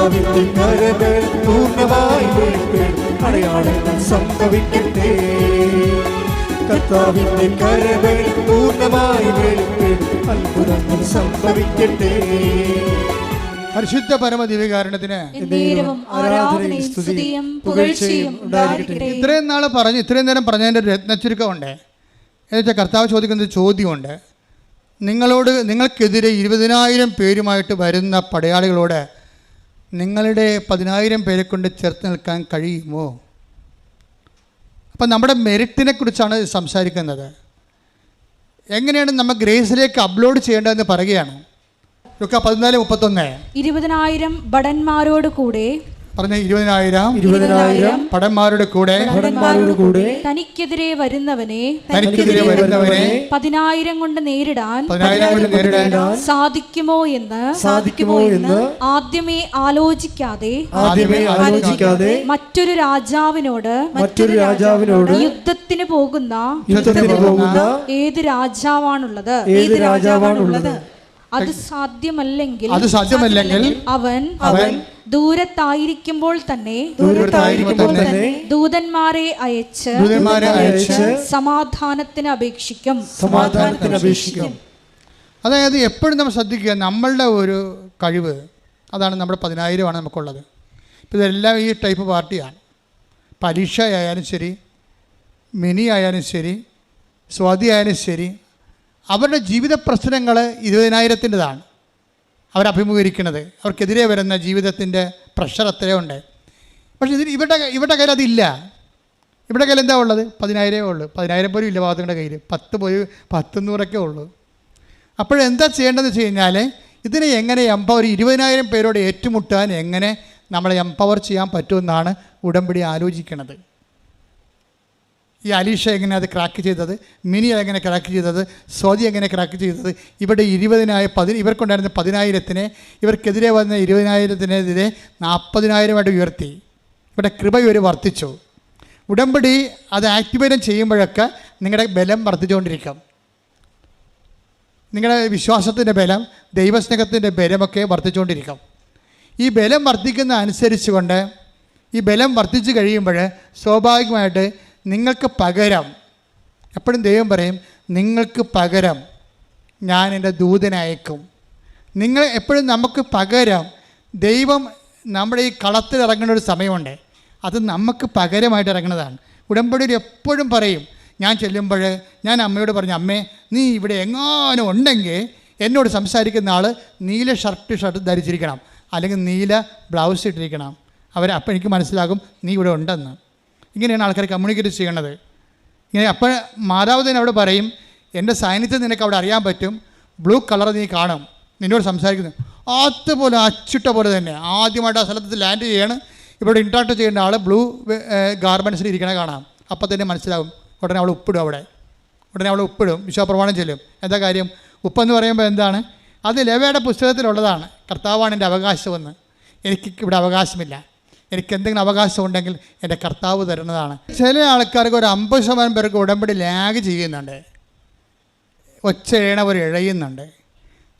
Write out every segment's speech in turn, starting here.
കർത്താവിന്റെ കരകൾ പൂർണമായി അടയാളങ്ങൾ സംഭവിക്കട്ടെ. കർത്താവിന്റെ കരകൾ പൂർണമായി അത്ഭുതങ്ങൾ സംഭവിക്കട്ടെ. പരിശുദ്ധ പരമ ദിവ്യകാരണത്തിന് ഇത്രയും നാൾ പറഞ്ഞു ഇത്രയും നേരം പറഞ്ഞതിന്റെ ഒരു രത്നച്ചുരുക്കമുണ്ട്. എന്നുവെച്ചാൽ കർത്താവ് ചോദിക്കുന്ന ചോദ്യമുണ്ട്. നിങ്ങളോട് നിങ്ങൾക്കെതിരെ ഇരുപതിനായിരം പേരുമായിട്ട് വരുന്ന പടയാളികളോട് നിങ്ങളുടെ പതിനായിരം പേരെ കൊണ്ട് ചേർത്ത് നിൽക്കാൻ കഴിയുമോ? അപ്പം നമ്മുടെ മെറിറ്റിനെ കുറിച്ചാണ് സംസാരിക്കുന്നത്. എങ്ങനെയാണ് നമ്മൾ ഗ്രേസിലേക്ക് അപ്ലോഡ് ചെയ്യേണ്ടതെന്ന് പറയുകയാണ്. പതിനാല് മുപ്പത്തൊന്ന്. ഇരുപതിനായിരം ഭടന്മാരോട് കൂടെ പറഞ്ഞ ഇരുപതിനായിരം ഇരുപതിനായിരം പടന്മാരുടെ കൂടെ കൂടെ തനിക്കെതിരെ വരുന്നവനെ തനിക്കെതിരെ വരുന്നവനെ പതിനായിരം കൊണ്ട് നേരിടാൻ പതിനായിരം കൊണ്ട് നേരിടാൻ സാധിക്കുമോ എന്ന് സാധിക്കുമോ എന്ന് ആദ്യമേ ആലോചിക്കാതെ ആദ്യമേ ആലോചിക്കാതെ മറ്റൊരു രാജാവിനോട് മറ്റൊരു രാജാവിനോട് യുദ്ധത്തിന് പോകുന്ന യുദ്ധത്തിന് പോകുന്ന ഏത് രാജാവാണുള്ളത്? ഏത് രാജാവാണുള്ളത്? അത് സാധ്യമല്ലെങ്കിൽ അത് സാധ്യമല്ലെങ്കിൽ അവൻ അവൻ ദൂരത്തായിരിക്കുമ്പോൾ തന്നെ ദൂരത്തായിരിക്കുമ്പോൾ തന്നെ ദൂതന്മാരെ അയച്ച് ദൂതന്മാരെ അയച്ച് സമാധാനത്തിന് അപേക്ഷിക്കും. സമാധാനത്തിന് അപേക്ഷിക്കും. അതായത് എപ്പോഴും നമ്മൾ ശ്രദ്ധിക്കുക നമ്മളുടെ ഒരു കഴിവ് അതാണ് നമ്മുടെ പതിനായിരമാണ് നമുക്കുള്ളത്. ഇപ്പം ഇതെല്ലാം ഈ ടൈപ്പ് പാർട്ടിയാണ്. പരീക്ഷ ആയാലും ശരി മിനി ആയാലും ശരി സ്വാതി ആയാലും ശരി അവരുടെ ജീവിത പ്രശ്നങ്ങൾ ഇരുപതിനായിരത്തിന്റെതാണ്. അവരഭിമുഖീകരിക്കുന്നത് അവർക്കെതിരെ വരുന്ന ജീവിതത്തിന്റെ പ്രഷർ അത്രയുണ്ട് പക്ഷേ ഇതിന് ഇവരുടെ ഇവരുടെ കയ്യിൽ അതില്ല. ഇവിടെ കയ്യിൽ എന്താ ഉള്ളത്? പതിനായിരമേ ഉള്ളൂ. പതിനായിരം പോലും ഇല്ല ഭാഗത്തിന്റെ കയ്യിൽ. പത്ത് പോയി പത്തുന്നൂറൊക്കെ ഉള്ളൂ. അപ്പോഴെന്താ ചെയ്യേണ്ടതെന്ന് വെച്ച് കഴിഞ്ഞാൽ ഇതിനെ എങ്ങനെ എംപവർ ഇരുപതിനായിരം പേരോട് ഏറ്റുമുട്ടാൻ എങ്ങനെ നമ്മളെ എംപവർ ചെയ്യാൻ പറ്റുമെന്നാണ് ഉടമ്പടി ആലോചിക്കുന്നത് ഈ അലീഷ എങ്ങനെ അത് ക്രാക്ക് ചെയ്തത്? മിനി എങ്ങനെ ക്രാക്ക് ചെയ്തത്? സ്വാതി എങ്ങനെ ക്രാക്ക് ചെയ്തത്? ഇവിടെ ഇരുപതിനായ പതി ഇവർക്കുണ്ടായിരുന്ന പതിനായിരത്തിനെ ഇവർക്കെതിരെ വന്ന ഇരുപതിനായിരത്തിനെതിരെ നാൽപ്പതിനായിരമായിട്ട് ഉയർത്തി. ഇവിടെ കൃപ ഇവർ വർദ്ധിച്ചു. ഉടമ്പടി അത് ആക്ടിവേറ്റം ചെയ്യുമ്പോഴൊക്കെ നിങ്ങളുടെ ബലം വർദ്ധിച്ചുകൊണ്ടിരിക്കും. നിങ്ങളുടെ വിശ്വാസത്തിന്റെ ബലം ദൈവസ്നേഹത്തിന്റെ ബലമൊക്കെ വർദ്ധിച്ചുകൊണ്ടിരിക്കും. ഈ ബലം വർദ്ധിക്കുന്ന അനുസരിച്ച് കൊണ്ട് ഈ ബലം വർദ്ധിച്ചു കഴിയുമ്പോൾ സ്വാഭാവികമായിട്ട് നിങ്ങൾക്ക് പകരം എപ്പോഴും ദൈവം പറയും നിങ്ങൾക്ക് പകരം ഞാൻ എന്റെ ദൂതനയക്കും നിങ്ങൾ എപ്പോഴും നമുക്ക് പകരം ദൈവം നമ്മുടെ ഈ കളത്തിൽ ഇറങ്ങുന്ന ഒരു സമയമുണ്ട്. അത് നമുക്ക് പകരമായിട്ട് ഇറങ്ങുന്നതാണ്. ഉടമ്പടിയിൽ എപ്പോഴും പറയും ഞാൻ ചെല്ലുമ്പോൾ ഞാൻ അമ്മയോട് പറഞ്ഞു അമ്മേ നീ ഇവിടെ എങ്ങാനും ഉണ്ടെങ്കിൽ എന്നോട് സംസാരിക്കുന്ന ആൾ നീല ഷർട്ട് ഷർട്ട് ധരിച്ചിരിക്കണം. അല്ലെങ്കിൽ നീല ബ്ലൗസ് ഇട്ടിരിക്കണം. അവർ അപ്പോൾ എനിക്ക് മനസ്സിലാകും നീ ഇവിടെ ഉണ്ടെന്ന്. ഇങ്ങനെയാണ് ആൾക്കാർ കമ്മ്യൂണിക്കേറ്റ് ചെയ്യണത് ഇങ്ങനെ അപ്പോൾ മാതാവ് തന്നെ അവിടെ പറയും എന്റെ സാന്നിധ്യം നിനക്ക് അവിടെ അറിയാൻ പറ്റും. ബ്ലൂ കളർ നീ കാണും. നിന്നോട് സംസാരിക്കുന്നു. അതുപോലെ അച്ചിട്ട പോലെ തന്നെ. ആദ്യമായിട്ട് ആ സ്ഥലത്ത് ലാൻഡ് ചെയ്യാണ്. ഇവിടെ ഇൻട്രാക്ട് ചെയ്യേണ്ട ആൾ ബ്ലൂ ഗാർമെൻസിൽ ഇരിക്കണേ കാണാം. അപ്പോൾ തന്നെ മനസ്സിലാവും. ഉടനെ അവൾ ഉപ്പിടും അവിടെ. ഉടനെ അവൾ ഉപ്പിടും. വിശ്വപ്രമാണം ചെല്ലും. എന്താ കാര്യം? ഉപ്പെന്ന് പറയുമ്പോൾ എന്താണ്? അത് ലെവയുടെ പുസ്തകത്തിലുള്ളതാണ്. കർത്താവാണ് എന്റെ അവകാശമെന്ന്. എനിക്ക് ഇവിടെ അവകാശമില്ല. എനിക്ക് എന്തെങ്കിലും അവകാശം ഉണ്ടെങ്കിൽ എന്റെ കർത്താവ് തരുന്നതാണ്. ചില ആൾക്കാർക്ക് ഒരു അമ്പത് ശതമാനം പേർക്ക് ഉടമ്പടി ലാഗ് ചെയ്യുന്നുണ്ട്. ഒച്ചയണവർ ഇഴയുന്നുണ്ട്.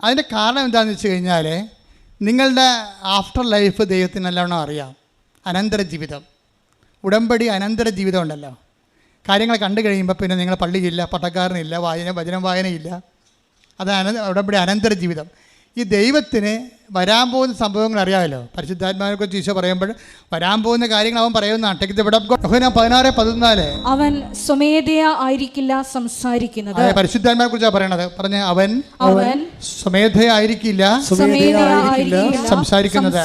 അതിന്റെ കാരണം എന്താണെന്ന് വെച്ച് കഴിഞ്ഞാൽ നിങ്ങളുടെ ആഫ്റ്റർ ലൈഫ് ദൈവത്തിന് നല്ലോണം അറിയാം. അനന്തര ജീവിതം. ഉടമ്പടി അനന്തര ജീവിതം ഉണ്ടല്ലോ. കാര്യങ്ങൾ കണ്ടു കഴിയുമ്പോൾ പിന്നെ നിങ്ങൾ പള്ളിയില്ല പട്ടക്കാരനില്ല വായന വചനം വായനയില്ല. അത് അന ഉടമ്പടി അനന്തര ജീവിതം. ഈ ദൈവത്തിന് വരാൻ പോകുന്ന സംഭവങ്ങൾ അറിയാമല്ലോ. പരിശുദ്ധാത്മാവിനെ കുറിച്ച് ഈശോ പറയുമ്പോൾ വരാൻ പോകുന്ന കാര്യങ്ങൾ അവൻ പറയുന്നതാണ് പതിനാറ് പതിനാല്. അവൻ സ്വമേധയ ആയിരിക്കില്ല സംസാരിക്കുന്നത്. അതെ പരിശുദ്ധാത്മാവിനെ കുറിച്ചാണ് പറയണത്? പറഞ്ഞ അവൻ അവൻ സ്വമേധയായിരിക്കില്ല സ്വമേധയ ആയിരിക്കില്ല സംസാരിക്കുന്നത്.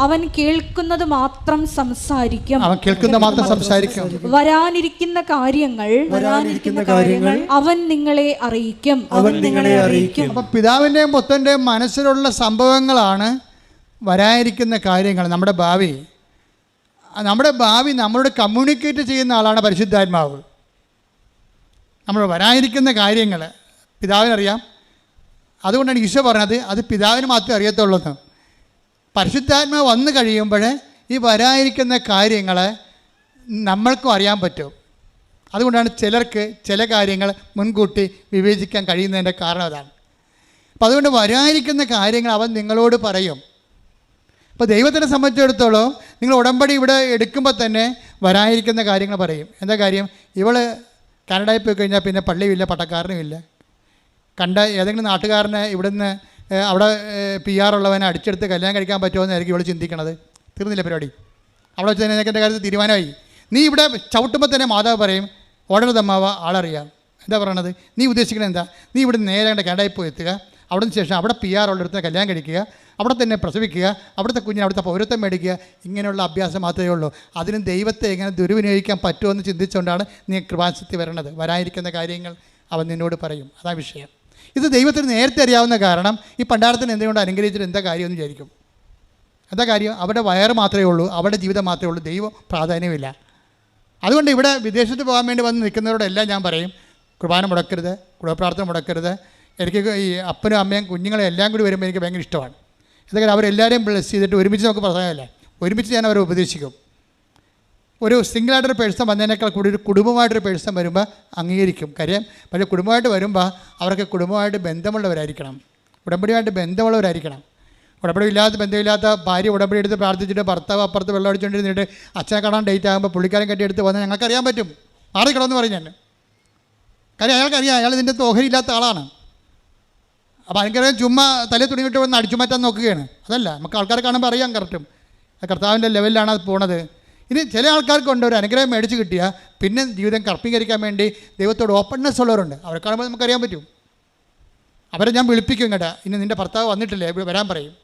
അവൻ കേൾക്കുന്നത് മാത്രം സംസാരിക്കും. അവൻ കേൾക്കുന്ന മാത്രം സംസാരിക്കും. വരാനിരിക്കുന്ന കാര്യങ്ങൾ വരാനിരിക്കുന്ന കാര്യങ്ങൾ അവൻ നിങ്ങളെ അറിയിക്കും. അവൻ നിങ്ങളെ അറിയിക്കും. അപ്പൊ പിതാവിന്റെയും പുത്രന്റെയും മനസ്സിലുള്ള സംഭവങ്ങളാണ് വരാനിരിക്കുന്ന കാര്യങ്ങൾ നമ്മുടെ ഭാവി. നമ്മുടെ ഭാവി നമ്മളോട് കമ്മ്യൂണിക്കേറ്റ് ചെയ്യുന്ന ആളാണ് പരിശുദ്ധാത്മാവ്. നമ്മൾ വരാനിരിക്കുന്ന കാര്യങ്ങൾ പിതാവിനറിയാം. അതുകൊണ്ടാണ് ഈശോ പറഞ്ഞത് അത് പിതാവിന് മാത്രമേ അറിയത്തുള്ളൂ എന്ന് പരിശുദ്ധാത്മാവ് വന്നു കഴിയുമ്പോൾ ഈ വരാനിരിക്കുന്ന കാര്യങ്ങൾ നമ്മൾക്കും അറിയാൻ പറ്റും. അതുകൊണ്ടാണ് ചിലർക്ക് ചില കാര്യങ്ങൾ മുൻകൂട്ടി വിവേചിക്കാൻ കഴിയുന്നതിന്റെ കാരണം അതാണ്. അപ്പം അതുകൊണ്ട് വരാനിരിക്കുന്ന കാര്യങ്ങൾ അവൻ നിങ്ങളോട് പറയും. അപ്പോൾ ദൈവത്തിനെ സംബന്ധിച്ചിടത്തോളം നിങ്ങൾ ഉടമ്പടി ഇവിടെ എടുക്കുമ്പോൾ തന്നെ വരാനിരിക്കുന്ന കാര്യങ്ങൾ പറയും. എന്താ കാര്യം? ഇവൾ കാനഡയിൽ പോയി കഴിഞ്ഞാൽ പിന്നെ പള്ളിയുമില്ല പട്ടക്കാരനുമില്ല. കണ്ട ഏതെങ്കിലും നാട്ടുകാരനെ ഇവിടുന്ന് അവിടെ പി ആർ ഉള്ളവനെ അടിച്ചെടുത്ത് കല്യാണം കഴിക്കാൻ പറ്റുമോ എന്നായിരിക്കും ഇവൾ ചിന്തിക്കണത്. തീർന്നില്ല പരിപാടി? അവിടെ വെച്ച് തന്നെ നിനക്ക് എന്റെ കാര്യത്തിൽ തീരുമാനമായി? നീ ഇവിടെ ചവിട്ടുമ്പോൾ തന്നെ മാതാവ് പറയും ഓടരുതമ്മാവ ആളറിയാം. എന്താ പറയണത്? നീ ഉദ്ദേശിക്കണത് എന്താ? നീ ഇവിടെ നേരെ കണ്ട കാനഡയിൽ പോയി എത്തുക. അവിടെ നിന്ന് ശേഷം അവിടെ പി ആർ ഉള്ളിടത്ത് കല്യാണം കഴിക്കുക അവിടെ തന്നെ പ്രസവിക്കുക അവിടുത്തെ കുഞ്ഞിനെ അവിടുത്തെ പൗരത്വം മേടിക്കുക ഇങ്ങനെയുള്ള അഭ്യാസം മാത്രമേ ഉള്ളൂ. അതിന് ദൈവത്തെ എങ്ങനെ ദുരുവിനിയോഗിക്കാൻ പറ്റുമെന്ന് ചിന്തിച്ചുകൊണ്ടാണ് നീ കൃപാശക്തി വരണത് വരാനിരിക്കുന്ന കാര്യങ്ങൾ അവൻ നിന്നോട് പറയും. അതാ വിഷയം. ഇത് ദൈവത്തിന് നേരത്തെ അറിയാവുന്ന കാരണം ഈ പണ്ടാരത്തിന് എന്തുകൊണ്ട് അനുഗ്രഹിച്ചിട്ട് എന്താ കാര്യമെന്ന് വിചാരിക്കും? എന്താ കാര്യം? അവരുടെ വയറ് മാത്രമേ ഉള്ളൂ അവരുടെ ജീവിതം മാത്രമേ ഉള്ളൂ ദൈവം പ്രാധാന്യമില്ല. അതുകൊണ്ട് ഇവിടെ വിദേശത്ത് പോകാൻ വേണ്ടി വന്ന് നിൽക്കുന്നവരോടെല്ലാം ഞാൻ പറയും കുർബാന മുടക്കരുത് കുടുംബപ്രാർത്ഥന മുടക്കരുത് എനിക്ക് ഈ അപ്പനും അമ്മയും കുഞ്ഞുങ്ങളെ എല്ലാം കൂടി വരുമ്പോൾ എനിക്ക് ഭയങ്കര ഇഷ്ടമാണ്. എന്തായാലും അവരെല്ലാവരെയും ബ്ലസ് ചെയ്തിട്ട് ഒരുമിച്ച് നമുക്ക് പ്രധാനമല്ല ഒരുമിച്ച് ഞാൻ അവരെ ഉപദേശിക്കും. ഒരു സിംഗിളായിട്ടൊരു പേഴ്സൺ വന്നതിനേക്കാൾ കൂടി ഒരു കുടുംബമായിട്ടൊരു പേഴ്സൺ വരുമ്പോൾ അംഗീകരിക്കും. കാര്യം പക്ഷേ കുടുംബമായിട്ട് വരുമ്പോൾ അവർക്ക് കുടുംബമായിട്ട് ബന്ധമുള്ളവരായിരിക്കണം. ഉടമ്പടിയുമായിട്ട് ബന്ധമുള്ളവരായിരിക്കണം. ഉടമ്പടി ഇല്ലാത്ത ബന്ധമില്ലാത്ത ഭാര്യ ഉടമ്പടി എടുത്ത് പ്രാർത്ഥിച്ചിട്ട് ഭർത്താവ് അപ്പുറത്ത് വെള്ളം അടിച്ചുകൊണ്ടിരുന്നിട്ട് അച്ഛനെ കാണാൻ ഡേറ്റ് ആകുമ്പോൾ പുള്ളിക്കാരൻ കെട്ടിയെടുത്ത് വന്നാൽ ഞങ്ങൾക്കറിയാൻ പറ്റും. മാറിക്കണമെന്ന് പറഞ്ഞു ഞാൻ കാര്യം അയാൾക്കറിയാം അയാൾ ഇതിന്റെ ഓഹരിയില്ലാത്ത ആളാണ്. അപ്പോൾ എനിക്കറിയാം ചുമ്മാ തലേ തുണിയിട്ട് വന്ന് അടിച്ചു മാറ്റാൻ നോക്കുകയാണ്. അതല്ല നമുക്ക് ആൾക്കാർ കാണുമ്പോൾ അറിയാം കറക്റ്റും കർത്താവിന്റെ ലെവലിലാണ് അത് പോണത്. ഇനി ചില ആൾക്കാർക്കുണ്ട് ഒരു അനുഗ്രഹം മേടിച്ച് കിട്ടിയാൽ പിന്നെ ജീവിതം കർപ്പീകരിക്കാൻ വേണ്ടി ദൈവത്തോട് ഓപ്പൺനെസ് ഉള്ളവരുണ്ട്. അവരെ കാണുമ്പോൾ നമുക്കറിയാൻ പറ്റും. അവരെ ഞാൻ വിളിപ്പിക്കും കേട്ടാ. ഇനി നിന്റെ ഭർത്താവ് വന്നിട്ടില്ലേ? വരാൻ പറയും.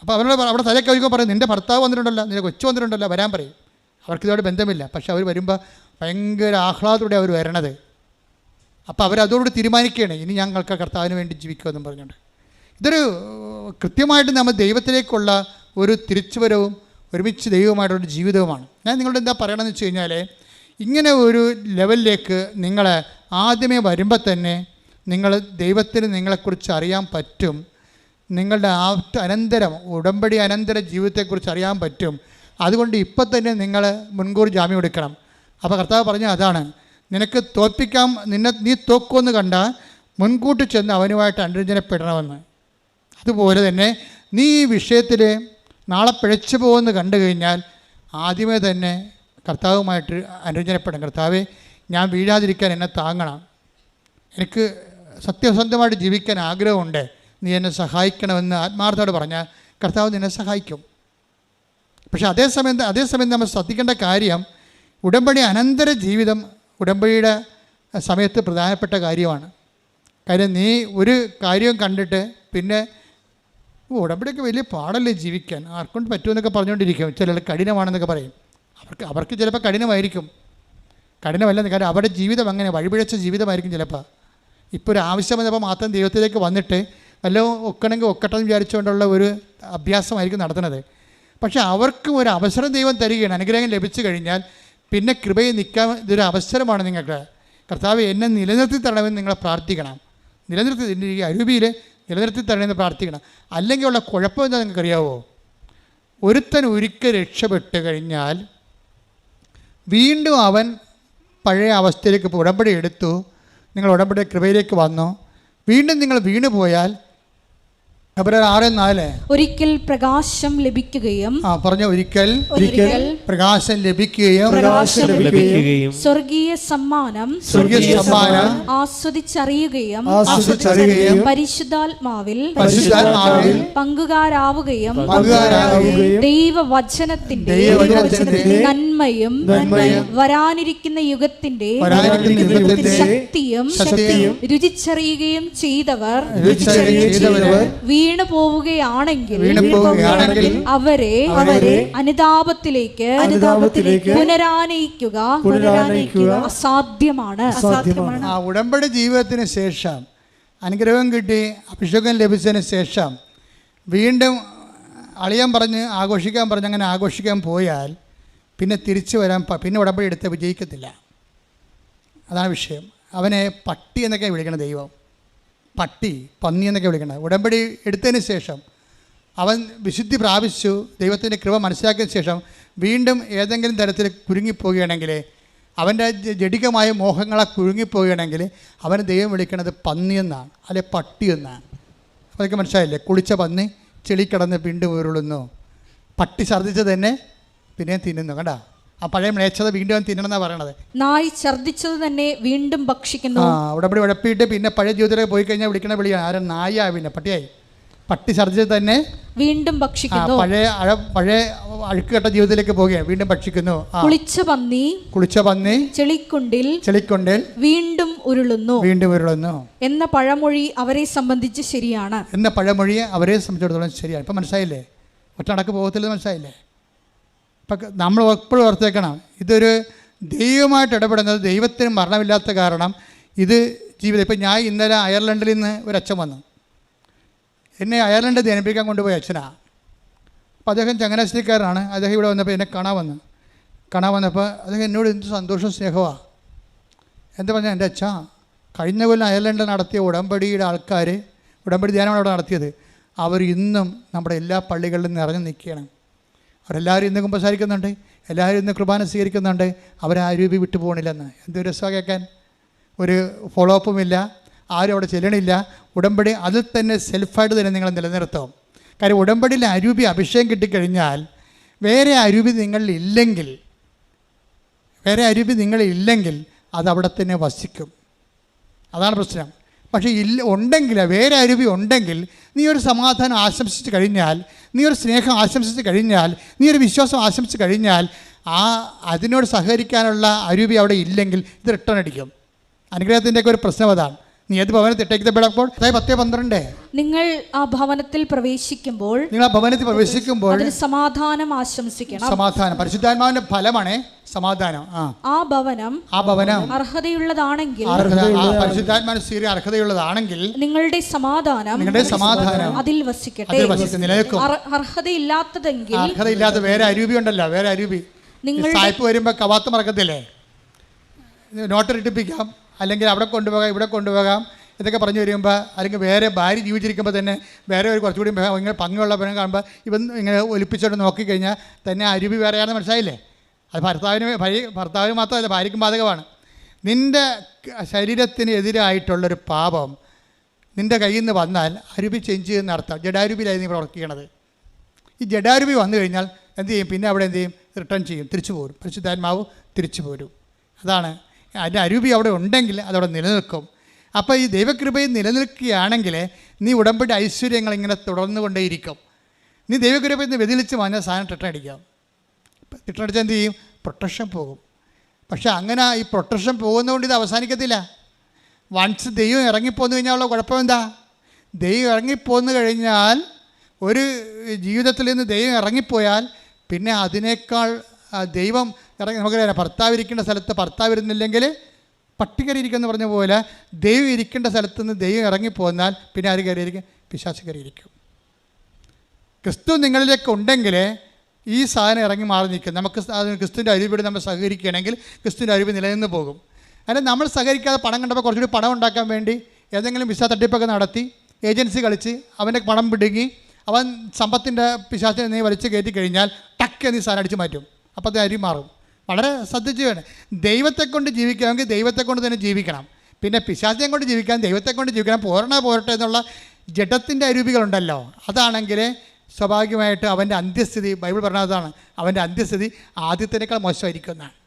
അപ്പോൾ അവരോട് അവിടെ തലേ ഒഴിക്കുമ്പോൾ പറയും നിന്റെ ഭർത്താവ് വന്നിട്ടുണ്ടല്ലോ നിന്റെ കൊച്ചു വന്നിട്ടുണ്ടല്ലോ വരാൻ പറയും. അവർക്ക് ഇതോട് ബന്ധമില്ല. പക്ഷെ അവർ വരുമ്പോൾ ഭയങ്കര ആഹ്ലാദത്തോടെ അവർ വരണത്. അപ്പോൾ അവരതോടുകൂടി തീരുമാനിക്കുകയാണ്. ഇനി ഞങ്ങൾക്ക് കർത്താവിന് വേണ്ടി ജീവിക്കുമെന്നും പറഞ്ഞുകൊണ്ട്. ഇതൊരു കൃത്യമായിട്ട് നമ്മൾ ദൈവത്തിലേക്കുള്ള ഒരു തിരിച്ചുവരവും ഒരുമിച്ച് ദൈവമായിട്ടുള്ള ജീവിതവുമാണ്. ഞാൻ നിങ്ങളോട് എന്താ പറയണമെന്ന് വെച്ച് കഴിഞ്ഞാൽ ഇങ്ങനെ ഒരു ലെവലിലേക്ക് നിങ്ങൾ ആദ്യമേ വരുമ്പോൾ തന്നെ നിങ്ങൾ ദൈവത്തിന് നിങ്ങളെക്കുറിച്ച് അറിയാൻ പറ്റും. നിങ്ങളുടെ ആ അനന്തരം ഉടമ്പടി അനന്തര ജീവിതത്തെക്കുറിച്ച് അറിയാൻ പറ്റും. അതുകൊണ്ട് ഇപ്പം തന്നെ നിങ്ങൾ മുൻകൂർ ജാമ്യം എടുക്കണം. അപ്പോൾ കർത്താവ് പറഞ്ഞ അതാണ്. നിനക്ക് തോൽപ്പിക്കാം നിന്നെ നീ തോക്കുമെന്ന് കണ്ട മുൻകൂട്ടി ചെന്ന് അവനുമായിട്ട് അനുരഞ്ജനപ്പെടണമെന്ന്. അതുപോലെ തന്നെ നീ ഈ വിഷയത്തിൽ നാളെ പിഴച്ചു പോകുമെന്ന് കണ്ടു കഴിഞ്ഞാൽ ആദ്യമേ തന്നെ കർത്താവുമായിട്ട് അനുരഞ്ജനപ്പെടണം. കർത്താവെ ഞാൻ വീഴാതിരിക്കാൻ എന്നെ താങ്ങണം. എനിക്ക് സത്യസന്ധമായിട്ട് ജീവിക്കാൻ ആഗ്രഹമുണ്ട്. നീ എന്നെ സഹായിക്കണമെന്ന് ആത്മാർത്ഥയോട് പറഞ്ഞാൽ കർത്താവ് നിന്നെ സഹായിക്കും. പക്ഷേ അതേസമയം അതേസമയം നമ്മൾ ശ്രദ്ധിക്കേണ്ട കാര്യം ഉടമ്പടി അനന്തര ജീവിതം ഉടമ്പടിയുടെ സമയത്ത് പ്രധാനപ്പെട്ട കാര്യമാണ്. കാര്യം നീ ഒരു കാര്യം കണ്ടിട്ട് പിന്നെ "ഓ, ഉടമ്പടിയൊക്കെ വലിയ പാടല്ലേ ജീവിക്കാൻ? ആർക്കൊണ്ട് പറ്റുമെന്നൊക്കെ പറഞ്ഞുകൊണ്ടിരിക്കും. ചിലർ കഠിനമാണെന്നൊക്കെ പറയും. അവർക്ക് അവർക്ക് ചിലപ്പോൾ കഠിനമായിരിക്കും. കഠിനമല്ലെന്ന് കാര്യം അവരുടെ ജീവിതം അങ്ങനെ വഴിപിഴച്ച ജീവിതമായിരിക്കും ചിലപ്പോൾ. ഇപ്പോൾ ഒരു ആവശ്യം വന്നപ്പോൾ മാത്രം ദൈവത്തിലേക്ക് വന്നിട്ട് വല്ലതും ഒക്കണമെങ്കിൽ ഒക്കട്ടെന്ന് വിചാരിച്ചുകൊണ്ടുള്ള ഒരു അഭ്യാസമായിരിക്കും നടത്തുന്നത്. പക്ഷേ അവർക്കും ഒരു അവസരം ദൈവം തരികയാണ് അനുഗ്രഹം ലഭിച്ചു കഴിഞ്ഞാൽ പിന്നെ കൃപയിൽ നിൽക്കാൻ ഇതൊരു അവസരമാണ് നിങ്ങൾക്ക്. കർത്താവ് എന്നെ നിലനിർത്തി തരണമെന്ന് നിങ്ങൾ പ്രാർത്ഥിക്കണം. നിലനിർത്തി ഈ അരുവിയിൽ നിലനിർത്തി തരണമെന്ന് പ്രാർത്ഥിക്കണം. അല്ലെങ്കിൽ ഉള്ള കുഴപ്പം എന്താ അറിയാവോ ഒരുത്തൻ ഒരിക്കൽ രക്ഷപ്പെട്ട് കഴിഞ്ഞാൽ വീണ്ടും അവൻ പഴയ അവസ്ഥയിലേക്ക് ഉടമ്പടി എടുത്തു. നിങ്ങൾ ഉടമ്പടി കൃപയിലേക്ക് വന്നു. വീണ്ടും നിങ്ങൾ വീണു പോയാൽ അവർ ആറ് നാല് ഒരിക്കൽ പ്രകാശം ലഭിക്കുകയും ആ പറഞ്ഞ ഒരിക്കൽ ഒരിക്കൽ പ്രകാശം ലഭിക്കുകയും പ്രകാശം ലഭിക്കുകയും സ്വർഗീയ സമ്മാനം സ്വർഗീയ സമ്മാനം ആസ്വദിച്ചറിയുകയും ആസ്വദിച്ചറിയുകയും പരിശുദ്ധാത്മാവിൽ പരിശുദ്ധാത്മാവിൽ പങ്കുകാരാവുകയും പങ്കുകാരാവുകയും ദൈവവചനത്തിന്റെ ദൈവവചനത്തിന്റെ നന്മയും നന്മയും വരാനിരിക്കുന്ന യുഗത്തിന്റെ വരാനിരിക്കുന്ന യുഗത്തിന്റെ ശക്തിയും ശക്തിയും രുചിച്ചറിയുകയും ചെയ്തവർ രുചിച്ചറിയുകയും ചെയ്തവർ വീണു പോവുകയാണെങ്കിൽ അവരെ അവരെ അനുതാപത്തിലേക്ക് അനുതാപത്തിലേക്ക് പുനരാനയിക്കുക. പുനരാനയിക്കുക. അസാധ്യമാണ്. അസാധ്യമാണ്. ആ ഉടമ്പടി ജീവിതത്തിന് ശേഷം അനുഗ്രഹം കിട്ടി അഭിഷേകം ലഭിച്ചതിന് ശേഷം വീണ്ടും അളിയാൻ പറഞ്ഞ് ആഘോഷിക്കാൻ പറഞ്ഞ് അങ്ങനെ ആഘോഷിക്കാൻ പോയാൽ പിന്നെ തിരിച്ചു വരാൻ പിന്നെ ഉടമ്പടി എടുത്ത് വിജയിക്കത്തില്ല. അതാണ് വിഷയം. അവനെ പട്ടി എന്നൊക്കെ വിളിക്കണം ദൈവം. പട്ടി പന്നി എന്നൊക്കെ വിളിക്കണം. ഉടമ്പടി എടുത്തതിന് ശേഷം അവൻ വിശുദ്ധി പ്രാപിച്ചു ദൈവത്തിന്റെ കൃപ മനസ്സിലാക്കിയ ശേഷം വീണ്ടും ഏതെങ്കിലും തരത്തിൽ കുരുങ്ങിപ്പോവുകയാണെങ്കിൽ അവന്റെ ജഡികമായ മോഹങ്ങളെ കുരുങ്ങിപ്പോവുകയാണെങ്കിൽ അവനെ ദൈവം വിളിക്കുന്നത് പന്നി എന്നാണ് അല്ലെ പട്ടി എന്നാണ്. അതൊക്കെ മനസ്സിലായില്ലേ? കുളിച്ച പന്നി ചെളി കിടന്ന് വീണ്ടും ഉരുളുന്നു പട്ടി ഛർദ്ദിച്ച് തന്നെ പിന്നെയും തിന്നുന്നു കണ്ട? ആ പഴയ മ്ലേച്ഛത വീണ്ടും തിന്നണമെന്നാണ് പറയണത്. നായി ഛർദ്ദിച്ചത് തന്നെ വീണ്ടും ഭക്ഷിക്കുന്നു. ആ ഉടമ്പടി ഉഴപ്പിയിട്ട് പിന്നെ പഴയ ജീവിതത്തിലേക്ക് പോയി കഴിഞ്ഞാൽ വിളിക്കണ വിളിയാണ് ആരും? നായ പിന്നെ പട്ടിയായി. പട്ടി ഛർദ്ദിച്ച് തന്നെ വീണ്ടും ആ ഭക്ഷിക്കുന്നു. പഴയ അഴ പഴയ അഴുക്കുകെട്ട ജീവിതത്തിലേക്ക് പോവുകയാണ് വീണ്ടും ഭക്ഷിക്കുന്നു. ആ. കുളിച്ച പന്നി കുളിച്ച പന്നി ചെളിക്കുണ്ടിൽ ചെളിക്കൊണ്ട് വീണ്ടും ഉരുളുന്നു. വീണ്ടും ഉരുളുന്നു. എന്ന പഴമൊഴി അവരെ സംബന്ധിച്ച് ശരിയാണ്. എന്ന പഴമൊഴി അവരെ സംബന്ധിച്ചിടത്തോളം ശരിയാണ്. ഇപ്പം മനസ്സിലായില്ലേ? ഒറ്റടക്ക് പോകത്തില്ലെന്ന് മനസ്സിലായില്ലേ? നമ്മൾ എപ്പോഴും ഓർത്തേക്കണം ഇതൊരു ദൈവമായിട്ട് ഇടപെടുന്നത് ദൈവത്തിന് മരണമില്ലാത്ത കാരണം ഇത് ജീവിതം. ഇപ്പം ഞാൻ ഇന്നലെ അയർലൻഡിൽ നിന്ന് ഒരു അച്ഛൻ വന്നു. എന്നെ അയർലൻഡ് ധ്യാനിപ്പിക്കാൻ കൊണ്ടുപോയ അച്ഛനാണ് അപ്പോൾ അദ്ദേഹം ചങ്ങനാശ്ശേരിക്കാരനാണ്. അദ്ദേഹം ഇവിടെ വന്നപ്പോൾ എന്നെ കാണാൻ വന്നു. കാണാൻ വന്നപ്പോൾ അദ്ദേഹം എന്നോട് എന്ത് സന്തോഷവും സ്നേഹമാണ് എന്താ പറഞ്ഞാൽ എന്റെ അച്ഛാ കഴിഞ്ഞ കൊല്ലം അയർലൻഡിൽ നടത്തിയ ഉടമ്പടിയുടെ ആൾക്കാർ ഉടമ്പടി ധ്യാനമാണ് അവിടെ നടത്തിയത്. അവർ ഇന്നും നമ്മുടെ എല്ലാ പള്ളികളിലും നിറഞ്ഞു നിൽക്കുകയാണ്. അവരെല്ലാവരും ഇന്ന് കുമ്പസാരിക്കുന്നുണ്ട്. എല്ലാവരും ഇന്ന് കുർബാന സ്വീകരിക്കുന്നുണ്ട്. അവരാരൂപി വിട്ടു പോകണില്ലെന്ന് എന്തൊരു രസമാണ് കേൾക്കാൻ? ഒരു ഫോളോ അപ്പുമില്ല ആരും അവിടെ ചെല്ലണില്ല. ഉടമ്പടി അതിൽ തന്നെ സെൽഫായിട്ട് തന്നെ നിങ്ങൾ നിലനിർത്തും. കാര്യം ഉടമ്പടിയിൽ അരൂപി അഭിഷേകം കിട്ടിക്കഴിഞ്ഞാൽ വേറെ അരൂപി നിങ്ങളിലില്ലെങ്കിൽ വേറെ അരൂപി നിങ്ങളില്ലെങ്കിൽ അത് അവിടെ തന്നെ വസിക്കും. അതാണ് പ്രശ്നം. പക്ഷേ ഇല്ല ഉണ്ടെങ്കിൽ വേറെ അരുവി ഉണ്ടെങ്കിൽ നീ ഒരു സമാധാനം ആശംസിച്ച് കഴിഞ്ഞാൽ നീ ഒരു സ്നേഹം ആശംസിച്ച് കഴിഞ്ഞാൽ നീ ഒരു വിശ്വാസം ആശംസിച്ച് കഴിഞ്ഞാൽ ആ അതിനോട് സഹകരിക്കാനുള്ള അരുവി അവിടെ ഇല്ലെങ്കിൽ ഇത് റിട്ടേൺ അടിക്കും. അനുഗ്രഹത്തിന്റെയൊക്കെ ഒരു പ്രശ്നം അതാണ്. നീ ഏത് ഭവനത്തിൽ അതായത് പത്തേ പന്ത്രണ്ട്. നിങ്ങൾ ആ ഭവനത്തിൽ പ്രവേശിക്കുമ്പോൾ നിങ്ങൾ ആ ഭവനത്തിൽ പ്രവേശിക്കുമ്പോൾ അതിന് സമാധാനം ആശംസിക്കണം. സമാധാനം. പരിശുദ്ധാത്മാവിന്റെ ഫലമാണ് സമാധാനം. ആ. ഭവനം ആ ഭവനം അർഹതയുള്ളതാണെങ്കിൽ പരിശുദ്ധാത്മാവിന് സ്വീകരിക്കാൻ അർഹതയുള്ളതാണെങ്കിൽ നിങ്ങളുടെ സമാധാനം നിങ്ങളുടെ സമാധാനം അതിൽ വസിക്കട്ടെ. അതിൽ നിലനിൽക്കും. അർ- അർഹതയില്ലാത്തതെങ്കിൽ അർഹതയില്ലാത്ത വേറെ അരൂപി ഉണ്ടല്ലോ വേറെ അരൂപി. നിങ്ങൾ സായിപ്പ് വരുമ്പോൾ കവാത്ത് മറക്കത്തില്ലേ? നോട്ട് ഇട്ടിപ്പിക്കാം അല്ലെങ്കിൽ അവിടെ കൊണ്ടുപോകാം ഇവിടെ കൊണ്ടുപോകാം ഇതൊക്കെ പറഞ്ഞു വരുമ്പോൾ അല്ലെങ്കിൽ വേറെ ഭാര്യ ജീവിച്ചിരിക്കുമ്പോൾ തന്നെ വേറെ ഒരു കുറച്ചുകൂടി ഇങ്ങനെ ഭംഗിയുള്ള പെണ്ണ് കാണുമ്പോൾ ഇവൻ ഇങ്ങനെ ഒലിപ്പിച്ചോണ്ട് നോക്കിക്കഴിഞ്ഞാൽ തന്നെ അരുവി വേറെയാണെന്ന് മനസ്സിലായില്ലേ? അത് ഭർത്താവിന് ഭാര്യ ഭർത്താവിന് മാത്രമല്ല ഭാര്യയ്ക്കും ബാധകമാണ്. നിന്റെ ശരീരത്തിന് എതിരായിട്ടുള്ളൊരു പാപം നിന്റെ കയ്യിൽ നിന്ന് വന്നാൽ അരുവി ചേഞ്ച് ചെയ്യുന്ന അർത്ഥം. ജഡാരുവിലായി നീ പ്രവർത്തിക്കണത്. ഈ ജഡാരൂപി വന്നു കഴിഞ്ഞാൽ എന്ത് ചെയ്യും? പിന്നെ അവിടെ എന്ത് ചെയ്യും? റിട്ടേൺ ചെയ്യും. തിരിച്ചു പോരും പരിശുദ്ധാത്മാവ് തിരിച്ചു പോരും അതാണ് അതിന്റെ അരൂപി അവിടെ ഉണ്ടെങ്കിൽ അതവിടെ നിലനിൽക്കും. അപ്പോൾ ഈ ദൈവകൃപയിൽ നിലനിൽക്കുകയാണെങ്കിൽ നീ ഉടമ്പടി ഐശ്വര്യങ്ങൾ ഇങ്ങനെ തുടർന്നു കൊണ്ടേയിരിക്കും നീ ദൈവകൃപയിൽ നിന്ന് വ്യതിലിച്ച് വന്ന സാധനം റിട്ടേൺ അടിക്കാം എന്ത് ചെയ്യും? പ്രൊട്ടക്ഷൻ പോകും. പക്ഷേ അങ്ങനെ ഈ പ്രൊട്ടക്ഷൻ പോകുന്നതുകൊണ്ട് ഇത് അവസാനിക്കത്തില്ല. വൺസ് ദൈവം ഇറങ്ങിപ്പോന്നു കഴിഞ്ഞാൽ ഉള്ള കുഴപ്പം എന്താ? ദൈവം ഇറങ്ങിപ്പോന്നു കഴിഞ്ഞാൽ ഒരു ജീവിതത്തിൽ നിന്ന് ദൈവം ഇറങ്ങിപ്പോയാൽ പിന്നെ അതിനേക്കാൾ ദൈവം ഇറങ്ങി നമുക്കറിയാം ഭർത്താവ് ഇരിക്കേണ്ട സ്ഥലത്ത് ഭർത്താവ് ഇരുന്നില്ലെങ്കിൽ പട്ടി ഇരിക്കുമെന്ന് പറഞ്ഞ പോലെ ദൈവം ഇരിക്കേണ്ട സ്ഥലത്ത് നിന്ന് ദൈവം ഇറങ്ങിപ്പോന്നാൽ പിന്നെ ആര് കയറിയിരിക്കും പിശാച്ച് കയറിയിരിക്കും ക്രിസ്തു നിങ്ങളിലേക്ക് ഉണ്ടെങ്കിൽ ഈ സാധനം ഇറങ്ങി മാറി നിൽക്കും. നമുക്ക് ക്രിസ്തുവിന്റെ അരുവിയോട് നമ്മൾ സഹകരിക്കുകയാണെങ്കിൽ ക്രിസ്തുവിന്റെ അരുവി നിലനിന്ന് പോകും. അല്ല നമ്മൾ സഹകരിക്കാതെ പണം കണ്ടപ്പോൾ കുറച്ചുകൂടി പണം ഉണ്ടാക്കാൻ വേണ്ടി ഏതെങ്കിലും വിസ തട്ടിപ്പൊക്കെ നടത്തി ഏജൻസി കളിച്ച് അവന്റെ പണം പിടുങ്ങി അവൻ സമ്പത്തിന്റെ പിശാചിനെ നീ വലിച്ചു കയറ്റി കഴിഞ്ഞാൽ ടക്ക് നീ സാധനം അടിച്ച് മാറ്റും. അപ്പോൾ അത് അരി മാറും. വളരെ ശ്രദ്ധിച്ച് വേണം ദൈവത്തെ കൊണ്ട് ദൈവത്തെക്കൊണ്ട് ദൈവത്തെ കൊണ്ട് തന്നെ ജീവിക്കണം. പിന്നെ പിശാചിനെ കൊണ്ട് ജീവിക്കാൻ ദൈവത്തെ കൊണ്ട് ജീവിക്കണം പോരണ പോരട്ടെ എന്നുള്ള ജഡത്തിന്റെ അരൂപികളുണ്ടല്ലോ. അതാണെങ്കിൽ സ്വാഭാവികമായിട്ട് അവന്റെ അന്ത്യസ്ഥിതി ബൈബിൾ പറഞ്ഞതാണ് അവന്റെ അന്ത്യസ്ഥിതി ആദ്യത്തിനേക്കാൾ മോശമായിരിക്കും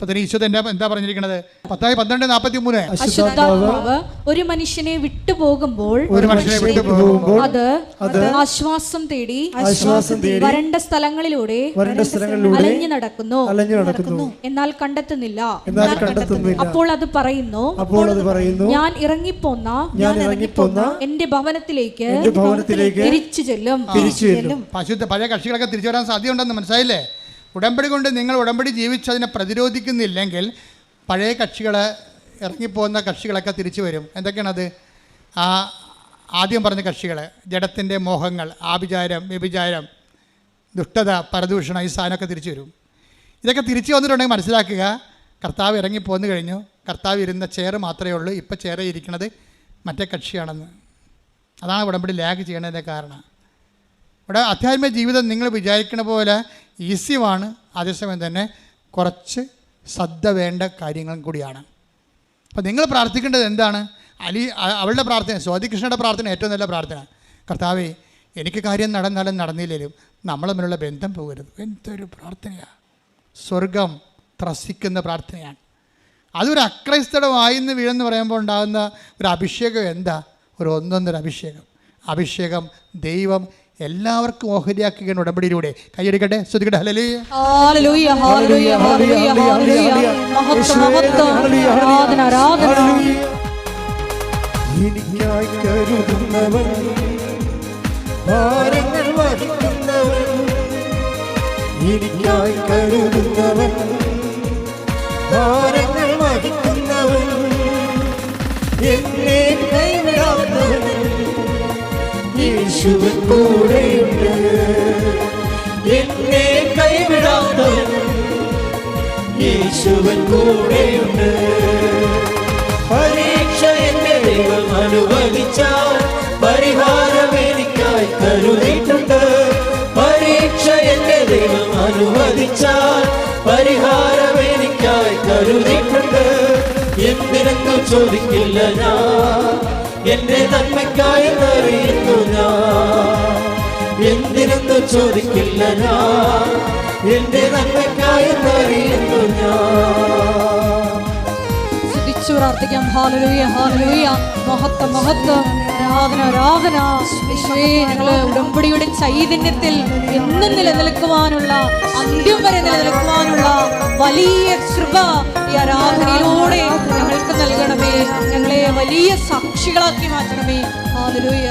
അപ്പോൾ ഈശോ എന്താ എന്താ പറഞ്ഞിരിക്കുന്നത് പത്തായി പന്ത്രണ്ട് നാൽപ്പത്തി മൂന്ന് അശുദ്ധാത്മാവ് ഒരു മനുഷ്യനെ വിട്ടുപോകുമ്പോൾ ഒരു മനുഷ്യനെ വിട്ടുപോകുമ്പോൾ അത് ആശ്വാസം തേടി ആശ്വാസം തേടി വരണ്ട സ്ഥലങ്ങളിലൂടെ വരണ്ട സ്ഥലങ്ങളിലൂടെ അലഞ്ഞു നടക്കുന്നു അലഞ്ഞു നടക്കുന്നു. എന്നാൽ കണ്ടെത്തുന്നില്ല. എന്നാൽ കണ്ടെത്തുന്നില്ല. അപ്പോൾ അത് പറയുന്നു അപ്പോൾ അത് പറയുന്നു ഞാൻ ഇറങ്ങിപ്പോന്ന ഞാൻ ഇറങ്ങിപ്പോന്ന എന്റെ ഭവനത്തിലേക്ക് എന്റെ ഭവനത്തിലേക്ക് തിരിച്ചു ചെല്ലും. തിരിച്ചു ചെല്ലും. പശുദ്ധ പഴയ കക്ഷികളൊക്കെ തിരിച്ചു വരാൻ സാധ്യതയുണ്ടെന്ന് മനസ്സിലായില്ലേ? ഉടമ്പടി കൊണ്ട് നിങ്ങൾ ഉടമ്പടി ജീവിച്ച് അതിനെ പ്രതിരോധിക്കുന്നില്ലെങ്കിൽ പഴയ കക്ഷികൾ ഇറങ്ങിപ്പോകുന്ന കക്ഷികളൊക്കെ തിരിച്ചു വരും. എന്തൊക്കെയാണത്? ആ ആദ്യം പറഞ്ഞ കക്ഷികൾ ജഡത്തിന്റെ മോഹങ്ങൾ ആഭിചാരം വ്യഭിചാരം ദുഷ്ടത പരദൂഷണം ഈ സാധനമൊക്കെ തിരിച്ചു വരും. ഇതൊക്കെ തിരിച്ചു വന്നിട്ടുണ്ടെങ്കിൽ മനസ്സിലാക്കുക കർത്താവ് ഇറങ്ങി പോന്നു കഴിഞ്ഞു. കർത്താവ് ഇരുന്ന ചെയർ മാത്രമേ ഉള്ളൂ. ഇപ്പം ചെയറേ ഇരിക്കുന്നത് മറ്റേ കക്ഷിയാണെന്ന്. അതാണ് ഉടമ്പടി ലാഗ് ചെയ്യണതിന്റെ കാരണം. ഇവിടെ അധ്യാത്മിക ജീവിതം നിങ്ങൾ വിചാരിക്കുന്ന പോലെ ഈസിയുമാണ് അതേസമയം തന്നെ കുറച്ച് ശ്രദ്ധ വേണ്ട കാര്യങ്ങളും കൂടിയാണ്. അപ്പോൾ നിങ്ങൾ പ്രാർത്ഥിക്കേണ്ടത് എന്താണ്? അലി അവളുടെ പ്രാർത്ഥന സ്വാതികൃഷ്ണയുടെ പ്രാർത്ഥന ഏറ്റവും നല്ല പ്രാർത്ഥന. കർത്താവേ എനിക്ക് കാര്യം നടന്നാലും നടന്നില്ലെങ്കിലും നമ്മൾ തമ്മിലുള്ള ബന്ധം പോകരുത്. എന്തൊരു പ്രാർത്ഥനയാണ് സ്വർഗം ത്രസിക്കുന്ന പ്രാർത്ഥനയാണ്. അതൊരു അക്രൈസ്തട വായിന്ന് വീഴെന്ന് പറയുമ്പോൾ ഉണ്ടാകുന്ന ഒരു അഭിഷേകം എന്താ? ഒരു ഒന്നൊന്നൊരു അഭിഷേകം. അഭിഷേകം ദൈവം എല്ലാവർക്കും ഓഹരിയാക്കുകയാണ് ഉടമ്പടിയിലൂടെ കൈയടിക്കട്ടെ? ശ്രദ്ധിക്കട്ടെ? എനിക്കായി കരുതുന്നവൻ ഭാരങ്ങൾ വഹിക്കുന്നവൻ. എനിക്കായി കരുതുന്നവൻ. യേശുവൻ കൂടെയുണ്ട്. പരീക്ഷ എന്റെ ദൈവം അനുവദിച്ചാൽ പരിഹാരം എനിക്കായി കരുതിയിട്ടുണ്ട്. പരീക്ഷ എന്റെ ദൈവം അനുവദിച്ചാൽ പരിഹാരം എനിക്കായി കരുതിയിട്ടുണ്ട്. എന്തിനെന്നു ചോദിക്കില്ല ഞാൻ. എന്റെ നന്മയ്ക്കായി അറിയുന്നു ഞാൻ. എന്തിനെന്നു ചോദിക്കില്ല ഞാൻ. എന്റെ നന്മയ്ക്കായി അറിയുന്നു ഞാൻ. പ്രാർത്ഥിക്കാം. ഹാലലൂയ ഹാലലൂയ മഹത്വ മഹത്വം. ആരാധന ആരാധന. ഞങ്ങൾ ഉടമ്പടിയുടെ ചൈതന്യത്തിൽ എന്നും നിലനിൽക്കുവാനുള്ള അന്ത്യം വരെ നിലനിൽക്കുവാനുള്ള വലിയ കൃപ ഈ ആരാധനയിലൂടെ ഞങ്ങൾക്ക് നൽകണമേ. ഞങ്ങളെ വലിയ സാക്ഷികളാക്കി മാറ്റണമേ. ഹാലലൂയ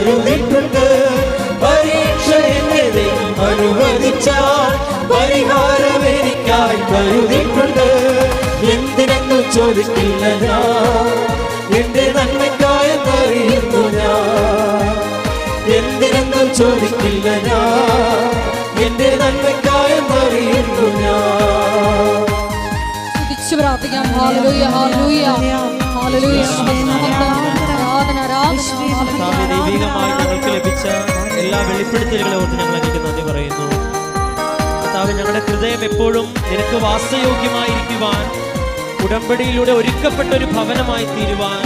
കരുതിയിട്ടുണ്ട് പരീക്ഷ ദൈവം അനുവദിച്ചാൽ പരിഹാരം എനിക്കായി കരുതിയിട്ടുണ്ട്. എന്തിനെന്നു ചോദിക്കില്ല ഞാൻ എന്റെ നന്മയ്ക്കായെന്നറിയുന്നു ഞാൻ എന്തിനെന്നു ചോദിക്കില്ല ഞാൻ എന്റെ നന്മയ്ക്കായെന്നറിയുന്നു ഞാൻ പ്രാർത്ഥിക്കാം. ഹാലലൂയ ഹാലലൂയ. ഹാലലൂയ. ദൈവികമായി ഞങ്ങൾക്ക് ലഭിച്ച എല്ലാ വെളിപ്പെടുത്തലുകളെ ഓർത്ത് ഞങ്ങൾ എനിക്ക് നന്ദി പറയുന്നു. കർത്താവ് ഞങ്ങളുടെ ഹൃദയം എപ്പോഴും നിനക്ക് വാസയോഗ്യമായിരിക്കുവാൻ ഉടമ്പടിയിലൂടെ ഒരുക്കപ്പെട്ട ഒരു ഭവനമായി തീരുവാൻ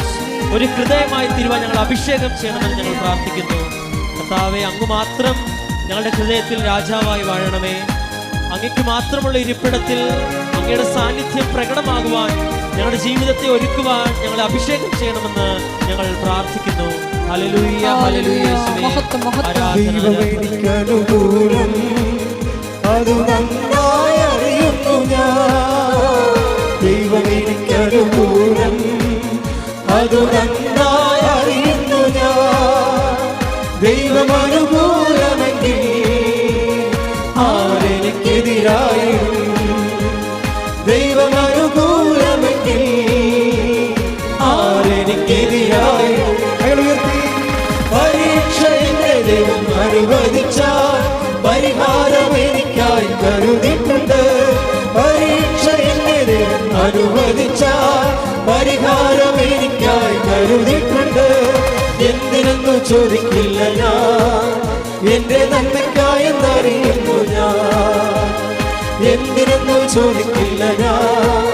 ഒരു ഹൃദയമായി തീരുവാൻ ഞങ്ങൾ അഭിഷേകം ചെയ്യണമെന്ന് ഞങ്ങൾ പ്രാർത്ഥിക്കുന്നു. കർത്താവെ അങ്ങ് മാത്രം ഞങ്ങളുടെ ഹൃദയത്തിൽ രാജാവായി വാഴണമേ. അങ്ങയ്ക്ക് മാത്രമുള്ള ഇരിപ്പിടത്തിൽ അങ്ങയുടെ സാന്നിധ്യം പ്രകടമാകുവാൻ ഞങ്ങളുടെ ജീവിതത്തെ ഒരുക്കുവാൻ ഞങ്ങളെ അഭിഷേകം ചെയ്യണമെന്ന് ഞങ്ങൾ പ്രാർത്ഥിക്കുന്നു. അത് നന്നായി അറിയുന്നു ഞാൻ. ദൈവമെനിക്കനുകൂലം അത് നന്നായി അറിയുന്നു ഞാൻ. ദൈവമനുകൂലമെങ്കിൽ ആരെനിക്കെതിരായും എന്തിനെന്ന് എന്തിനെന്നു ചോദിക്കില്ല ഞാൻ എന്റെ നന്മയ്ക്കായെന്നറിയുന്നു ഞാൻ. എന്തിനെന്ന് ചോദിക്കില്ല ഞാൻ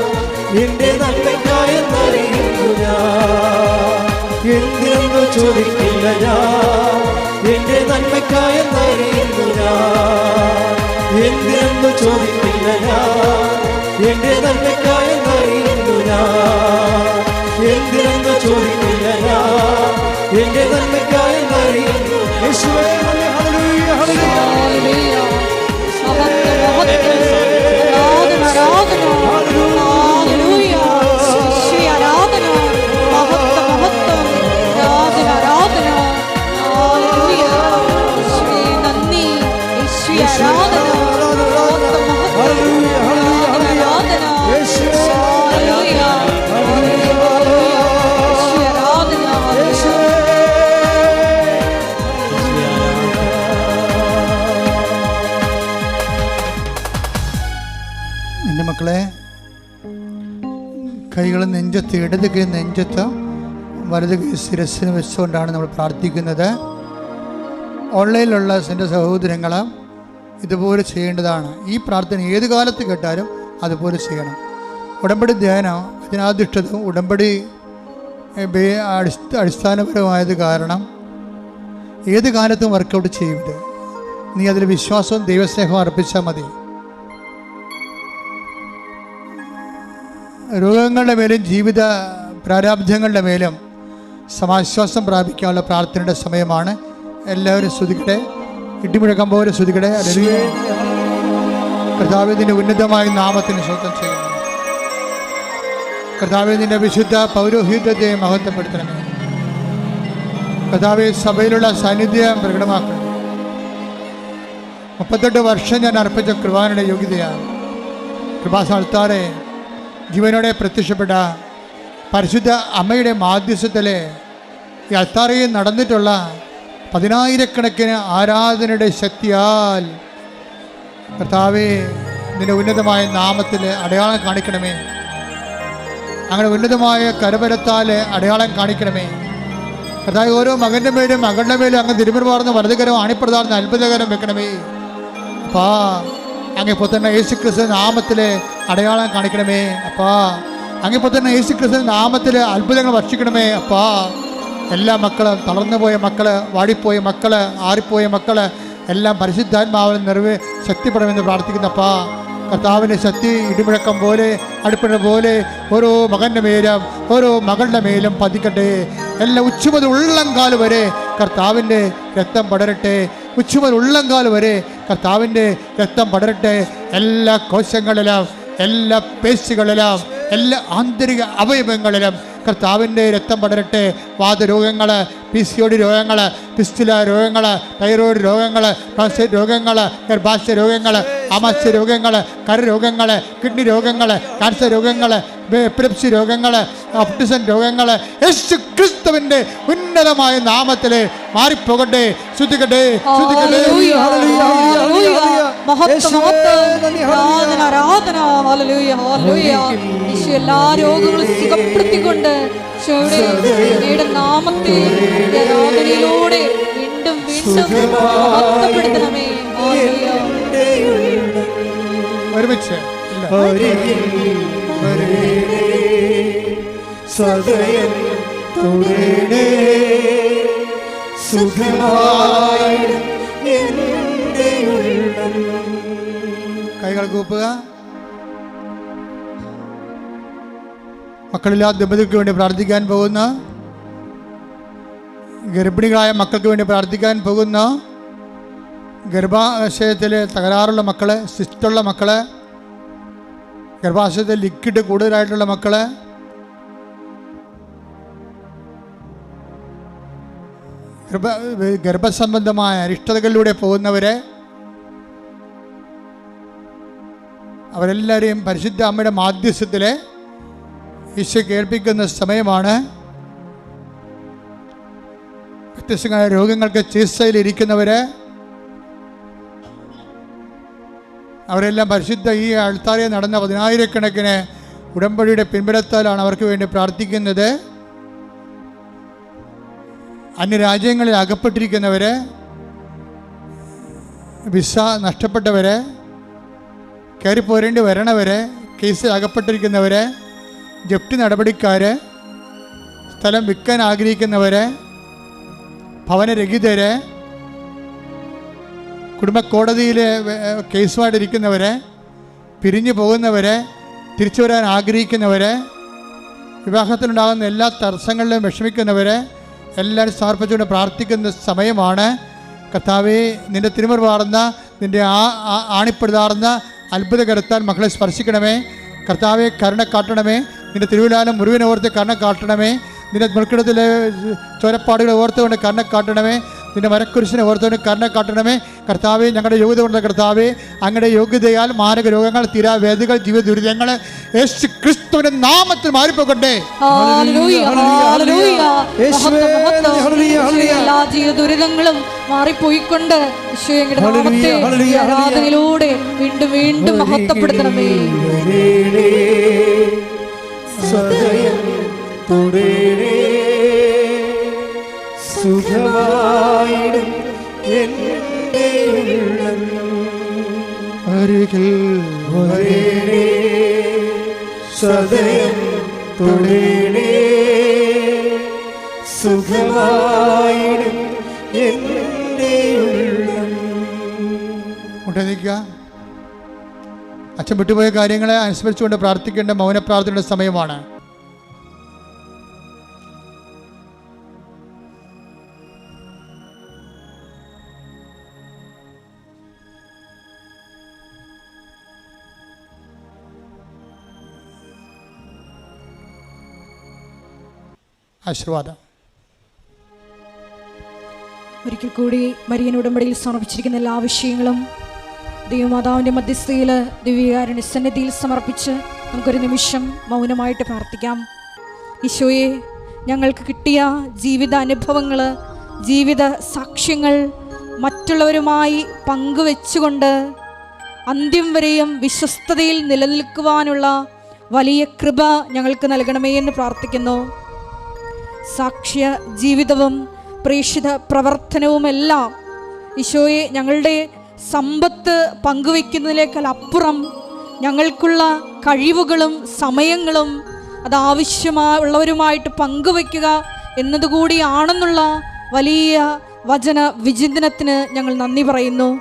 എന്റെ നന്മയ്ക്കായെന്നറിയുന്നു ഞാൻ. എന്തിനെന്ന് ചോദിക്കില്ല ഞാൻ എന്റെ നന്മയ്ക്കായെന്നറിയുന്നു ഞാൻ. എന്തിനെന്ന് ചോദിക്കില്ല എന്തിനെന്നു നെഞ്ചത്ത് ഇടത് കൈ നെഞ്ചത്ത് വലത് കൈ ശിരസ്സിന് വെച്ചുകൊണ്ടാണ് നമ്മൾ പ്രാർത്ഥിക്കുന്നത്. ഓൺലൈനിലുള്ള എന്റെ സഹോദരങ്ങൾ ഇതുപോലെ ചെയ്യേണ്ടതാണ്. ഈ പ്രാർത്ഥന ഏത് കാലത്ത് കേട്ടാലും അതുപോലെ ചെയ്യണം. ഉടമ്പടി ധ്യാനം അതിനാധിഷ്ഠിതവും ഉടമ്പടി അടിസ്ഥാനപരമായത് കാരണം ഏത് കാലത്തും വർക്കൗട്ട് ചെയ്യരുത്. നീ അതിൽ വിശ്വാസവും ദൈവസ്നേഹവും അർപ്പിച്ചാൽ മതി. രോഗങ്ങളുടെ മേലും ജീവിത പ്രാരാബ്ധങ്ങളുടെ മേലും സമാശ്വാസം പ്രാപിക്കാനുള്ള പ്രാർത്ഥനയുടെ സമയമാണ്. എല്ലാവരും ശ്രുതിക്കട്ടെ ഇട്ടിമുഴക്കം പോലെ ശ്രുതിക്കട്ടെ അല്ലെങ്കിൽ കർത്താവിന്റെ ഉന്നതമായ നാമത്തിന് സ്വന്തം ചെയ്യുന്നു. കർത്താവിന്റെ വിശുദ്ധ പൗരോഹിത്യത്തെ മഹത്വപ്പെടുത്തണമേ. കർത്താവ് സഭയിലുള്ള സാന്നിധ്യം പ്രകടമാക്കണം മുപ്പത്തെട്ട് വർഷം ഞാൻ അർപ്പിച്ച കൃപാനയുടെ യോഗ്യതയാണ്. കൃപാസ്ഥാനത്താറെ ജീവനോടെ പ്രത്യക്ഷപ്പെട്ട പരിശുദ്ധ അമ്മയുടെ മാധ്യസ്ഥത്തിൽ ഈ അൽത്താറയിൽ നടന്നിട്ടുള്ള പതിനായിരക്കണക്കിന് ആരാധനയുടെ ശക്തിയാൽ കർത്താവെ നിന്റെ ഉന്നതമായ നാമത്തിൽ അടയാളം കാണിക്കണമേ. അങ്ങനെ ഉന്നതമായ കരബലത്താൽ അടയാളം കാണിക്കണമേ. കർത്താവ് ഓരോ മകന്റെ മേലും മകളുടെ മേലും അങ്ങ് തിരുമുറവാർന്ന് വലതുകരം ആണിപ്രദാർന്ന് അത്ഭുതകരം വെക്കണമേ. അപ്പാ അങ്ങിപ്പോൾ തന്നെ യേശു ക്രിസ്തു നാമത്തിൽ അടയാളം കാണിക്കണമേ അപ്പാ. അങ്ങിപ്പോൾ തന്നെ യേശു ക്രിസ്തു നാമത്തിൽ അത്ഭുതങ്ങൾ വർഷിക്കണമേ അപ്പാ. എല്ലാ മക്കളും തളർന്നുപോയ മക്കൾ വാടിപ്പോയ മക്കൾ ആറിപ്പോയ മക്കൾ എല്ലാം പരിശുദ്ധാത്മാവിൽ നിറവേ ശക്തിപ്പെടണമെന്ന് പ്രാർത്ഥിക്കുന്നപ്പാ കർത്താവിന്റെ ശക്തി ഇടിമുഴക്കം പോലെ അടുപ്പിട പോലെ ഓരോ മകന്റെ മേലും ഓരോ മകളുടെ മേലും പതിക്കട്ടെ. എല്ലാ ഉച്ചുമത് ഉള്ളം കാൽ വരെ കർത്താവിന്റെ രക്തം പടരട്ടെ. ഉച്ചുമുതൽ ഉള്ളങ്കാൽ വരെ കർത്താവിന്റെ രക്തം പടരട്ടെ. എല്ലാ കോശങ്ങളിലും എല്ലാ പേശികളിലും എല്ലാ ആന്തരിക അവയവങ്ങളിലും കർത്താവിന്റെ രക്തം പടരട്ടെ വാതരോഗങ്ങൾ പി സി ഒ ഡി രോഗങ്ങൾ പിസ്റ്റുല രോഗങ്ങൾ തൈറോയിഡ് രോഗങ്ങൾ പ്രോസ്റ്റേറ്റ് രോഗങ്ങൾ ഗർഭാശയ രോഗങ്ങൾ ആമാശയ രോഗങ്ങൾ കരരോഗങ്ങൾ കിഡ്നി രോഗങ്ങൾ കാൻസർ രോഗങ്ങൾ എപ്പിലപ്സി രോഗങ്ങൾ ഓപ്റ്റിസൺ രോഗങ്ങൾ യേശു ക്രിസ്തുവിന്റെ ഉന്നതമായ നാമത്തിൽ മാറിപ്പോകട്ടെ. മഹത്വം, മഹത്വം. ഹല്ലേലൂയ. ആരാധന, ആരാധന. Hallelujah, hallelujah. യേശു എല്ലാ രോഗങ്ങളും സുഖപ്പെടുത്തിക്കൊണ്ട് ഈശോയുടെ നാമത്തെ ആരാധനയിലൂടെ വീണ്ടും വീണ്ടും മഹത്വപ്പെടുത്തണമേ ഒരുമിച്ച്. സദയം തുടരണേ സുഖമായി കൈകൾ കൂപ്പുക. മക്കളില്ലാത്ത ദമ്പതികൾക്ക് വേണ്ടി പ്രാർത്ഥിക്കാൻ പോകുന്ന ഗർഭിണികളായ മക്കൾക്ക് വേണ്ടി പ്രാർത്ഥിക്കാൻ പോകുന്ന ഗർഭാശയത്തിൽ തകരാറുള്ള മക്കളെ സിസ്റ്റുള്ള മക്കളെ ഗർഭാശയത്തിൽ ലിക്വിഡ് കൂടുതലായിട്ടുള്ള മക്കളെ ഗർഭ ഗർഭസംബന്ധമായ അരിഷ്ടതകളിലൂടെ പോകുന്നവരെ അവരെല്ലാവരെയും പരിശുദ്ധ അമ്മയുടെ മാധ്യസ്ഥത്തിൽ ഈശോ കേൾപ്പിക്കുന്ന സമയമാണ്. വ്യത്യസ്തങ്ങളായ രോഗങ്ങൾക്ക് ചികിത്സയിലിരിക്കുന്നവർ അവരെല്ലാം പരിശുദ്ധ ഈ അൾത്താറിയ നടന്ന പതിനായിരക്കണക്കിന് ഉടമ്പടിയുടെ പിൻബലത്താലാണ് അവർക്ക് വേണ്ടി പ്രാർത്ഥിക്കുന്നത്. അന്യരാജ്യങ്ങളിൽ അകപ്പെട്ടിരിക്കുന്നവർ വിസ നഷ്ടപ്പെട്ടവരെ കയറി പോരേണ്ടി വരണവരെ കേസിൽ അകപ്പെട്ടിരിക്കുന്നവരെ ജപ്തി നടപടിക്കാർ സ്ഥലം വിൽക്കാൻ ആഗ്രഹിക്കുന്നവർ ഭവനരഹിതര് കുടുംബ കോടതിയിൽ കേസുമായിട്ടിരിക്കുന്നവരെ പിരിഞ്ഞു പോകുന്നവർ തിരിച്ചു വരാൻ ആഗ്രഹിക്കുന്നവരെ വിവാഹത്തിലുണ്ടാകുന്ന എല്ലാ തടസ്സങ്ങളിലും വിഷമിക്കുന്നവർ എല്ലാവരും സമർപ്പിച്ചുകൊണ്ട് പ്രാർത്ഥിക്കുന്ന സമയമാണ്. കർത്താവെ നിന്റെ തിരുമുറി പാർന്ന നിന്റെ ആ ആ- ആണിപ്പെടുതാർന്ന അത്ഭുത കരുത്താൻ മക്കളെ സ്പർശിക്കണമേ. കർത്താവെ കരുണ കാട്ടണമേ. നിന്റെ തിരുവിലാലം മുറിവിനെ ഓർത്ത് കണ്ണ കാട്ടണമേ. നിന്റെ മുൾക്കിടത്തിലെ ചോരപ്പാടുകളെ ഓർത്തുകൊണ്ട് കണ്ണ കാട്ടണമേ. നിന്റെ മരക്കുരിശിനെ ഓർത്തുകൊണ്ട് കണ്ണ കാട്ടണമേ. കർത്താവെ ഞങ്ങളുടെ യോഗ്യത കൊണ്ട് കർത്താവെ അങ്ങയുടെ യോഗ്യതയാൽ മാരക രോഗങ്ങൾ തീരാവേദികൾ ജീവിത ദുരിതങ്ങൾ യേശു ക്രിസ്തുവിന്റെ നാമത്തിൽ മാറിപ്പോകട്ടെ. ഹല്ലേലൂയ, ഹല്ലേലൂയ. യേശുവേ, മഹത്വം, മഹത്വം. ഹല്ലേലൂയ, ഹല്ലേലൂയ. എല്ലാ ജീവിത ദുരിതങ്ങളും മാറിപ്പോയിക്കൊണ്ട് ആരാധനയിലൂടെ വീണ്ടും വീണ്ടും മഹത്വപ്പെടുത്തണമേ. സദയം തുടരണേ സുഖമായിടും എന്റെ ഉള്ളം അരികിൽ വരേണേ. സദയം തുടരണേ സുഖമായിടും എന്റെ ഉള്ളം മുട്ടേ നിൽക്കുക. അച്ഛൻ വിട്ടുപോയ കാര്യങ്ങളെ അനുസ്മരിച്ചുകൊണ്ട് പ്രാർത്ഥിക്കേണ്ട മൗനപ്രാർത്ഥനയുടെ സമയമാണ്. ആശീർവാദം. ഒരിക്കൽ കൂടി മരിയൻ ഉടമ്പടിയിൽ സമർപ്പിച്ചിരിക്കുന്ന എല്ലാ വിഷയങ്ങളും ദൈവമാതാവിന്റെ മധ്യസ്ഥയിൽ ദിവ്യകാരുടെ സന്നിധിയിൽ സമർപ്പിച്ച് നമുക്കൊരു നിമിഷം മൗനമായിട്ട് പ്രാർത്ഥിക്കാം. ഈശോയെ ഞങ്ങൾക്ക് കിട്ടിയ ജീവിത അനുഭവങ്ങൾ ജീവിത സാക്ഷ്യങ്ങൾ മറ്റുള്ളവരുമായി പങ്കുവെച്ചുകൊണ്ട് അന്ത്യം വരെയും വിശ്വസ്തതയിൽ നിലനിൽക്കുവാനുള്ള വലിയ കൃപ ഞങ്ങൾക്ക് നൽകണമേ എന്ന് പ്രാർത്ഥിക്കുന്നു. സാക്ഷ്യ ജീവിതവും പ്രേക്ഷിത പ്രവർത്തനവുമെല്ലാം ഈശോയെ ഞങ്ങളുടെ സമ്പത്ത് പങ്കുവെക്കുന്നതിനേക്കാൾ അപ്പുറം ഞങ്ങൾക്കുള്ള കഴിവുകളും സമയങ്ങളും അത് ആവശ്യമുള്ളവരുമായിട്ട് പങ്കുവെക്കുക എന്നതുകൂടിയാണെന്നുള്ള വലിയ വചന വിചിന്തനത്തിന് ഞങ്ങൾ നന്ദി പറയുന്നു.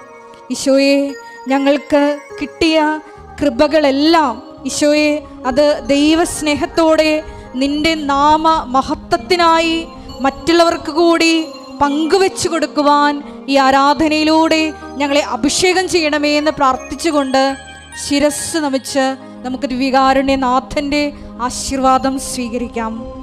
ഈശോയെ ഞങ്ങൾക്ക് കിട്ടിയ കൃപകളെല്ലാം ഈശോയെ അത് ദൈവസ്നേഹത്തോടെ നിന്റെ നാമ മഹത്വത്തിനായി മറ്റുള്ളവർക്ക് കൂടി പങ്കുവെച്ചു കൊടുക്കുവാൻ ഈ ആരാധനയിലൂടെ ഞങ്ങളെ അഭിഷേകം ചെയ്യണമേ എന്ന് പ്രാർത്ഥിച്ചുകൊണ്ട് ശിരസ് നമിച്ച് നമുക്ക് വികാരുണ്യനാഥന്റെ ആശീർവാദം സ്വീകരിക്കാം.